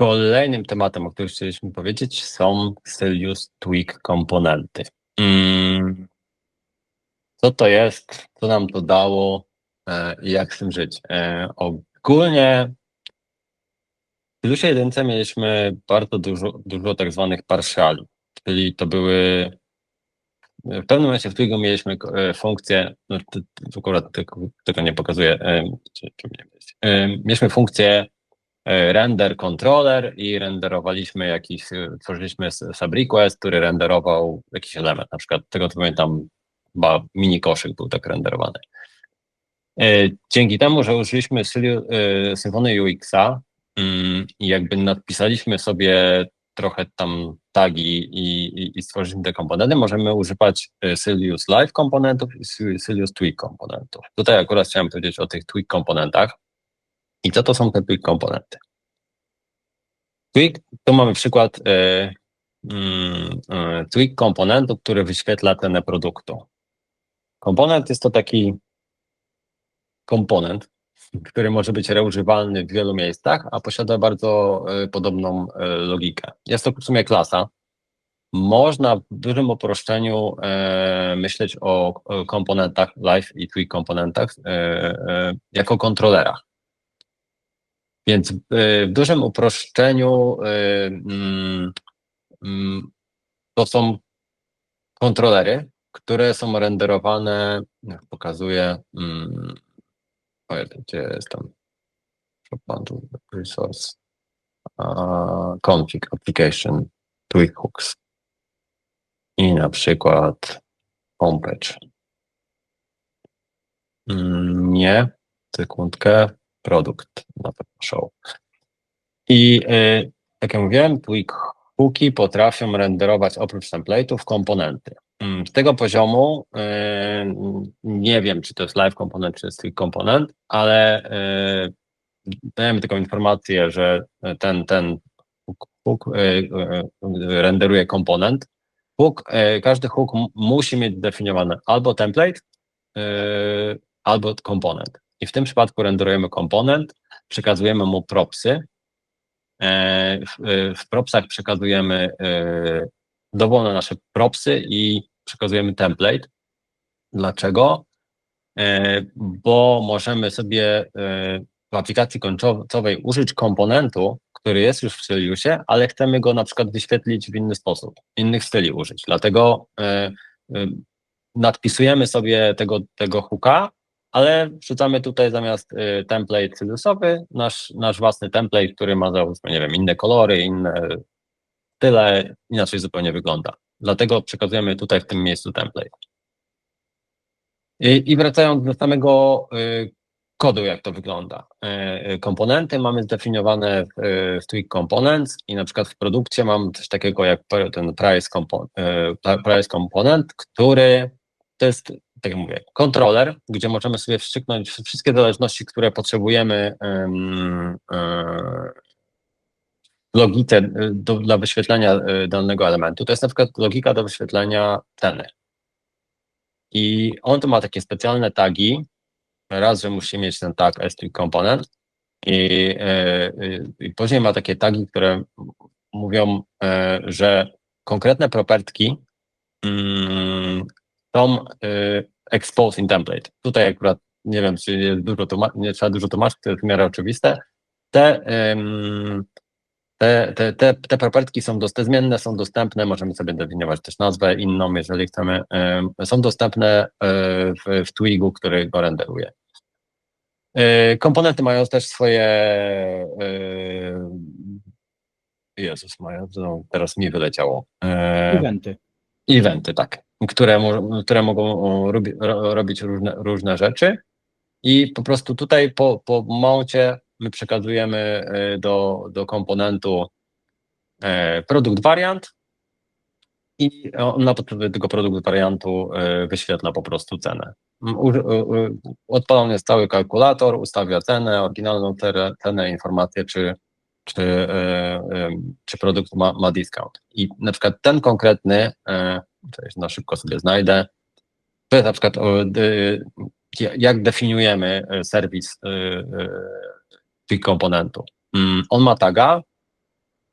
Kolejnym tematem, o którym chcieliśmy powiedzieć, są Celius Tweak komponenty. Mm. Co to jest, co nam to dało e, i jak z tym żyć? E, ogólnie w Celiusie 1 mieliśmy bardzo dużo, dużo tak zwanych partiali, czyli to były w pewnym momencie w Twigu mieliśmy e, funkcję, no, akurat tego, tego nie pokazuję, mieliśmy funkcję E, render controller i renderowaliśmy jakiś, e, tworzyliśmy sub request, który renderował jakiś element, na przykład tego co pamiętam, chyba mini koszyk był tak renderowany. E, dzięki temu, że użyliśmy Symfony UX-a mm, i jakby napisaliśmy sobie trochę tam tagi i, i, i stworzyliśmy te komponenty, możemy używać Silius Live komponentów i Silius Tweak komponentów. Tutaj akurat chciałem powiedzieć o tych Tweak komponentach, i co to są te Tweak komponenty? Tweak, tu mamy przykład mm, e, Tweak komponentu, który wyświetla cenę produktu. Komponent jest to taki komponent, który może być reużywalny w wielu miejscach, a posiada bardzo e, podobną e, logikę. Jest to w sumie klasa. Można w dużym uproszczeniu e, myśleć o komponentach live i tweak komponentach jako kontrolerach. Więc w dużym uproszczeniu y, mm, mm, to są kontrolery, które są renderowane, jak pokazuję, mm, gdzie jest tam resource config application tweak hooks. I na przykład homepage. Nie, sekundkę, produkt na pewno show. I y, jak ja mówiłem, Twig hooki potrafią renderować oprócz template'ów komponenty. Mm, z tego poziomu y, nie wiem, czy to jest live komponent, czy jest Twig komponent, ale y, dajemy taką informację, że ten, ten hook renderuje komponent. Hook, każdy hook musi mieć zdefiniowane albo template, albo komponent. I w tym przypadku renderujemy komponent, przekazujemy mu propsy. E, w propsach przekazujemy e, dowolne nasze propsy i przekazujemy template. Dlaczego? E, bo możemy sobie w aplikacji końcowej użyć komponentu, który jest już w Styliusie, ale chcemy go na przykład wyświetlić w inny sposób, innych styli użyć. Dlatego nadpisujemy sobie tego, tego hooka ale wrzucamy tutaj zamiast y, template cylusowy nasz, nasz własny template, który ma załóżmy, nie wiem, inne kolory, inne tyle, inaczej zupełnie wygląda. Dlatego przekazujemy tutaj w tym miejscu template. I, i wracając do samego y, kodu, jak to wygląda. Y, komponenty mamy zdefiniowane w, w Twig Components i na przykład w produkcie mam coś takiego jak ten price, compo, price component, który to jest tak jak mówię, kontroler, gdzie możemy sobie wstrzyknąć wszystkie zależności, które potrzebujemy w logice do, dla wyświetlenia e, danego elementu. To jest na przykład logika do wyświetlenia ceny. I on tu ma takie specjalne tagi. Raz, że musi mieć ten tag S3 component i, e, i później ma takie tagi, które mówią, e, że konkretne propertki mm, są y, exposing template. Tutaj akurat nie wiem, czy jest dużo nie trzeba dużo tłumaczyć, to jest w miarę oczywiste. Te, te, te, te, te propertki są te zmienne, są dostępne, możemy sobie definiować też nazwę inną, jeżeli chcemy. Są dostępne y, w, w Twigu, który go renderuje. Y, komponenty mają też swoje Jezus, mają, teraz mi wyleciało. Eventy. Eventy, tak które, które mogą robi, robić różne, różne rzeczy. I po prostu tutaj po, po mouncie my przekazujemy e, do, do komponentu e, produkt wariant i on na podstawie tego produkt wariantu e, wyświetla po prostu cenę. Odpalony jest cały kalkulator, ustawia cenę, oryginalną cenę, informację, czy, czy, czy produkt ma, ma discount. I na przykład ten konkretny Cześć, na szybko sobie znajdę. To jest na przykład jak definiujemy e, serwis e, tych komponentów. Mm, on ma taga,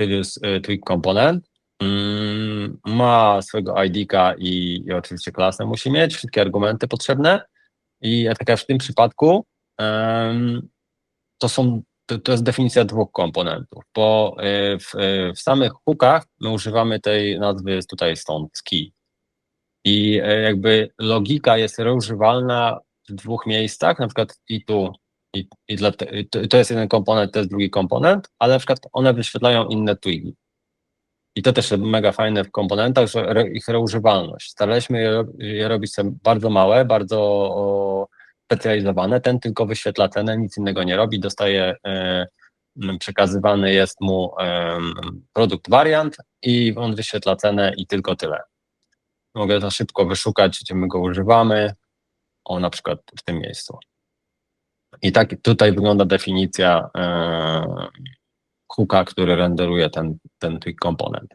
Sirius y, Tweak Component. Mm, Ma swojego ID-ka i, i oczywiście klasę musi mieć, wszystkie argumenty potrzebne. I tak jak w tym przypadku to są to, to jest definicja dwóch komponentów, bo y, w, y, w samych hookach my używamy tej nazwy tutaj stąd key. I y, jakby logika jest reużywalna w dwóch miejscach, na przykład i tu, i, i dla te, to, to jest jeden komponent, to jest drugi komponent, ale na przykład one wyświetlają inne twigi. I to też mega fajne w komponentach, że re, ich reużywalność. Staraliśmy je, je robić bardzo małe, bardzo o, specjalizowane. Ten tylko wyświetla cenę, nic innego nie robi, dostaje, e, przekazywany jest mu em, produkt wariant i on wyświetla cenę i tylko tyle. Mogę to szybko wyszukać, gdzie my go używamy. O, na przykład w tym miejscu. I tak tutaj wygląda definicja e, hooka, który renderuje ten, ten komponent.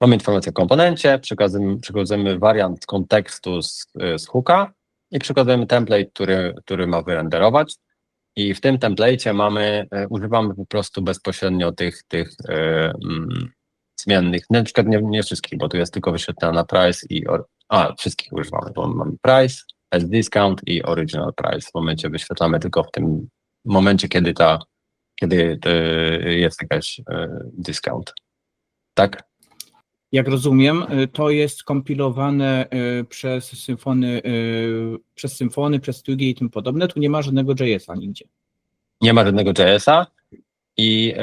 Mamy informację o komponencie, przekazujemy, przekazujemy wariant kontekstu z, z hooka i przekazujemy template, który, który ma wyrenderować. I w tym template'cie mamy, e, używamy po prostu bezpośrednio tych, tych e, mm, zmiennych, na przykład nie, nie wszystkich, bo tu jest tylko wyświetlana price i, or, a wszystkich używamy, bo mamy price, as discount i original price. W momencie wyświetlamy tylko w tym momencie, kiedy ta, kiedy to jest jakaś e, discount. Tak? Jak rozumiem, y, to jest kompilowane y, przez symfony, y, przez symfony, przez Twigi i tym podobne. Tu nie ma żadnego JS-a nigdzie. nie ma żadnego JS-a i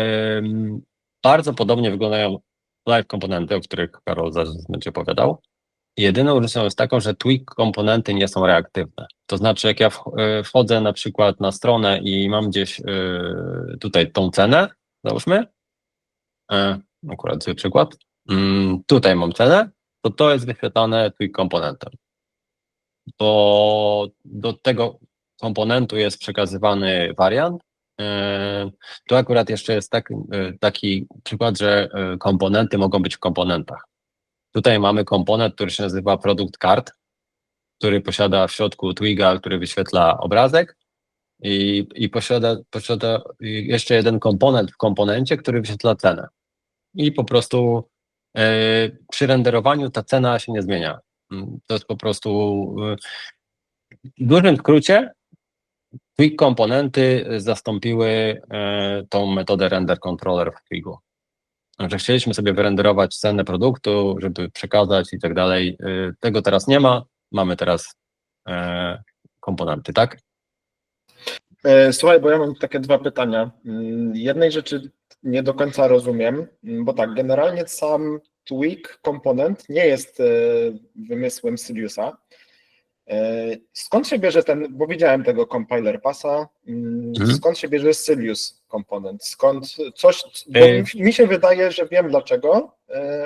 bardzo podobnie wyglądają live komponenty, o których Karol zaraz będzie opowiadał. Jedyną różnicą jest taką, że tweak komponenty nie są reaktywne. To znaczy, jak ja y, wchodzę na przykład na stronę i mam gdzieś y, tutaj tą cenę, załóżmy, e, akurat przykład, tutaj mam cenę, to to jest wyświetlane tweak komponentem. Bo do tego komponentu jest przekazywany wariant. E, Tu akurat jeszcze jest tak, e, taki przykład, że e, komponenty mogą być w komponentach. Tutaj mamy komponent, który się nazywa produkt card, który posiada w środku twiga, który wyświetla obrazek i, i posiada, posiada jeszcze jeden komponent w komponencie, który wyświetla cenę. I po prostu przy renderowaniu ta cena się nie zmienia. Mm, To jest po prostu e, w dużym skrócie Twig komponenty zastąpiły e, tą metodę render controller w Twigu. Że chcieliśmy sobie wyrenderować cenę produktu, żeby przekazać i tak dalej. E, Tego teraz nie ma. Mamy teraz e, komponenty, tak? E, Słuchaj, bo ja mam takie dwa pytania. Mm, Jednej rzeczy nie do końca rozumiem, bo tak, generalnie sam tweak komponent nie jest e, wymysłem Siriusa. E, Skąd się bierze ten, bo widziałem tego compiler pasa, mm, Mhm. skąd się bierze Sirius komponent? Skąd coś, bo E, mi- się wydaje, że wiem dlaczego,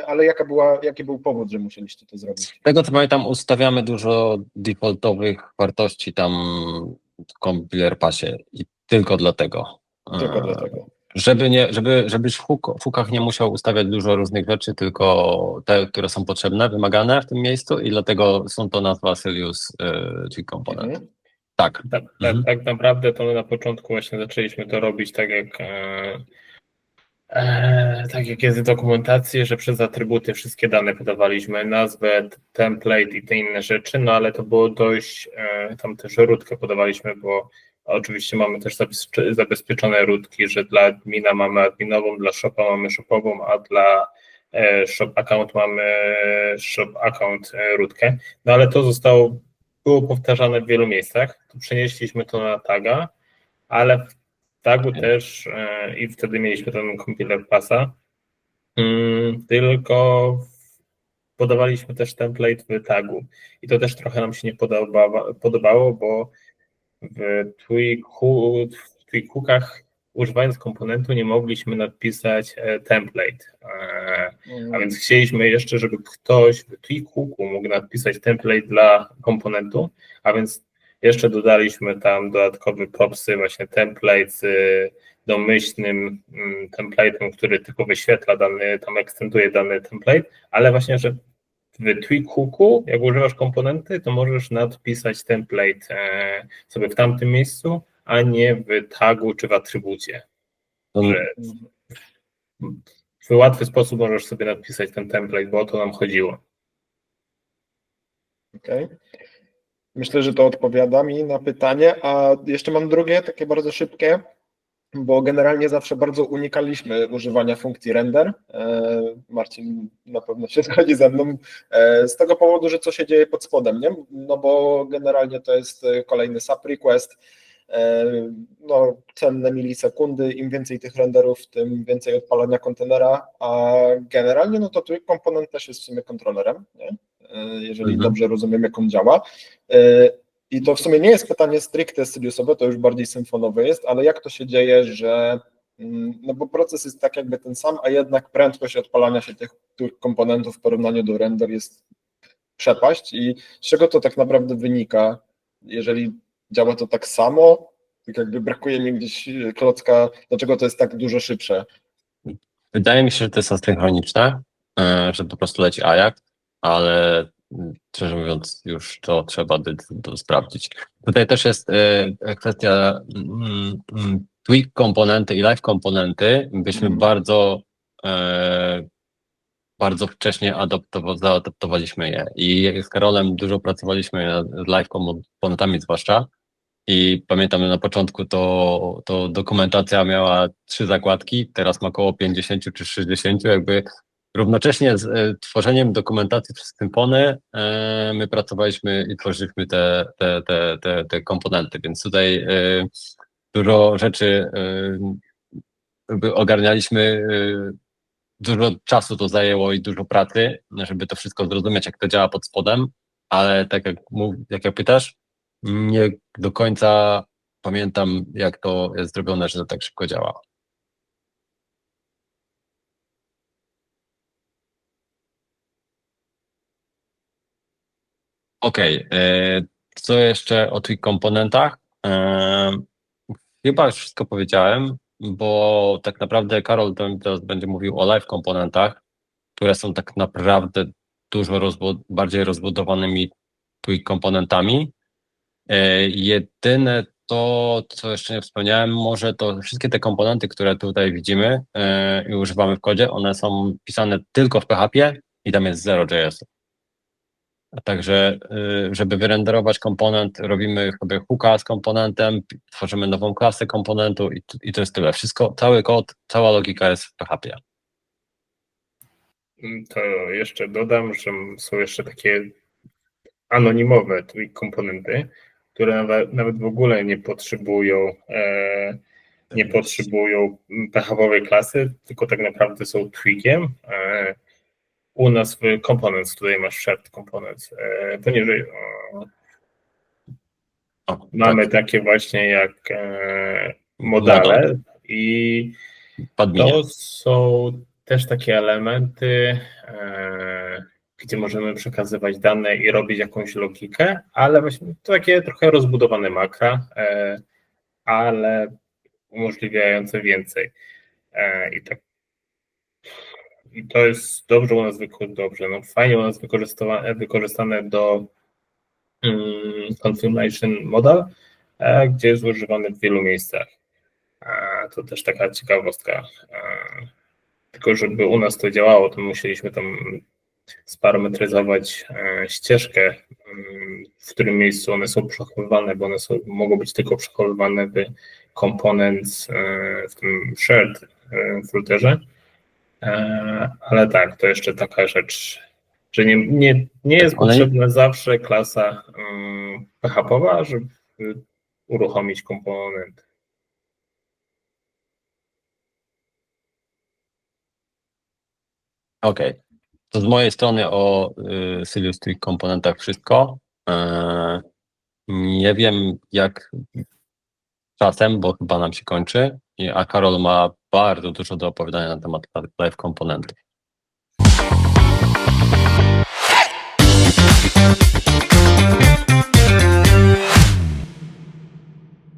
ale jaka była, jaki był powód, że musieliście to zrobić? Z tego co pamiętam, ustawiamy dużo defaultowych wartości tam w compiler pasie i tylko dlatego. Tylko dlatego. Żeby, nie, żeby, żebyś w, hookach nie musiał ustawiać dużo różnych rzeczy, tylko te, które są potrzebne, wymagane w tym miejscu i dlatego są to nazwa Silius, y, czyli komponent. Mhm. Tak. Tak, tak, Mhm. tak naprawdę to my na początku właśnie zaczęliśmy to robić tak jak e, e, tak jak jest w dokumentacji, że przez atrybuty wszystkie dane podawaliśmy, nazwę, template i te inne rzeczy, no ale to było dość, e, tam też rutkę podawaliśmy, bo oczywiście mamy też zabezpie- zabezpieczone rutki, że dla admina mamy adminową, dla shopa mamy shopową, a dla e, shop account mamy shop account e, rutkę, no ale to zostało było powtarzane w wielu miejscach. Przenieśliśmy to na taga, ale w tagu też e, i wtedy mieliśmy ten compiler pasa. Mm, tylko podawaliśmy też template w tagu i to też trochę nam się nie podobało bo w Twig, Hoo- w Twig Hookach używając komponentu nie mogliśmy napisać e, template. E, a więc chcieliśmy jeszcze, żeby ktoś w Twihooku mógł napisać template dla komponentu, a więc jeszcze dodaliśmy tam dodatkowe propsy, właśnie template z domyślnym mm, template'em, który tylko wyświetla dany, tam ekstenduje dany template, ale właśnie, że w Twihooku, jak używasz komponenty, to możesz nadpisać template e, sobie w tamtym miejscu, a nie w tagu czy w atrybucie. To, Że w łatwy sposób możesz sobie napisać ten template, bo o to nam chodziło. Okej. Myślę, że to odpowiada mi na pytanie, a jeszcze mam drugie, takie bardzo szybkie, bo generalnie zawsze bardzo unikaliśmy używania funkcji render. E, Marcin na pewno się zgodzi ze mną, e, z tego powodu, że co się dzieje pod spodem, nie? No bo generalnie to jest e, kolejny sub request, no cenne milisekundy, im więcej tych renderów, tym więcej odpalania kontenera, a generalnie no to tu komponent też jest w sumie kontrolerem, nie? Jeżeli Mhm. dobrze rozumiem, jak on działa. E, I to w sumie nie jest pytanie stricte Siriusowe, to już bardziej symfonowe jest, ale jak to się dzieje, że mm, no bo proces jest tak jakby ten sam, a jednak prędkość odpalania się tych, tych komponentów w porównaniu do render jest przepaść i z czego to tak naprawdę wynika, jeżeli działa to tak samo, tak jakby brakuje mi gdzieś klocka, dlaczego to jest tak dużo szybsze? Wydaje mi się, że to jest asynchroniczne, e, że po prostu leci Ajax, ale szczerze mówiąc już to trzeba by to sprawdzić. Tutaj też jest e, kwestia mm, mm, tweak komponenty i live komponenty. Myśmy Mhm. bardzo e, bardzo wcześnie adoptowa- zaadoptowaliśmy je i z Karolem dużo pracowaliśmy nad live komponentami zwłaszcza i pamiętam na początku to, to dokumentacja miała trzy zakładki, teraz ma około 50 czy 60, jakby równocześnie z e, tworzeniem dokumentacji przez Symfony e, my pracowaliśmy i tworzyliśmy te, te, te, te, te komponenty, więc tutaj e, dużo rzeczy ogarnialiśmy, dużo czasu to zajęło i dużo pracy, żeby to wszystko zrozumieć, jak to działa pod spodem, ale tak jak, mów, jak ja pytasz, nie do końca pamiętam, jak to jest zrobione, że to tak szybko działa. Okej, e, co jeszcze o tych komponentach? E, Chyba już wszystko powiedziałem, bo tak naprawdę Karol teraz będzie mówił o live komponentach, które są tak naprawdę dużo bardziej rozbudowanymi tweak komponentami. E, Jedyne to, co jeszcze nie wspomniałem, może to wszystkie te komponenty, które tutaj widzimy i używamy w kodzie, one są pisane tylko w PHP i tam jest 0 JS. Także, y, żeby wyrenderować komponent, robimy sobie hooka z komponentem, tworzymy nową klasę komponentu i, i to jest tyle. Wszystko, cały kod, cała logika jest w PHP. To jeszcze dodam, że są jeszcze takie anonimowe tweak komponenty, które nawet, nawet w ogóle nie potrzebują e, nie potrzebują PHP klasy, tylko tak naprawdę są tweakiem. E, u nas w components, tutaj masz shared components, e, poniżej o, O, mamy tak, takie właśnie jak e, modale i to są też takie elementy, e, gdzie możemy przekazywać dane i robić jakąś logikę, ale właśnie to takie trochę rozbudowane makra, e, ale umożliwiające więcej. E, I tak i to jest dobrze u nas dobrze, no fajnie u nas wykorzystywane, wykorzystane do mm, confirmation model, e, gdzie jest używany w wielu miejscach. E, to też taka ciekawostka. E, tylko żeby u nas to działało, to musieliśmy tam sparametryzować ścieżkę, mm, w którym miejscu one są przechowywane, bo one są, mogą być tylko przechowywane w components, e, w tym shared e, folderze. E, Ale tak, to jeszcze taka rzecz, że nie, nie, nie jest One- potrzebna zawsze klasa mm, PHP-owa, żeby uruchomić komponent. Okej. To z mojej strony o y, Silius Tweak komponentach wszystko. E, nie wiem jak czasem, bo chyba nam się kończy, a Karol ma bardzo dużo do opowiadania na temat live komponentów.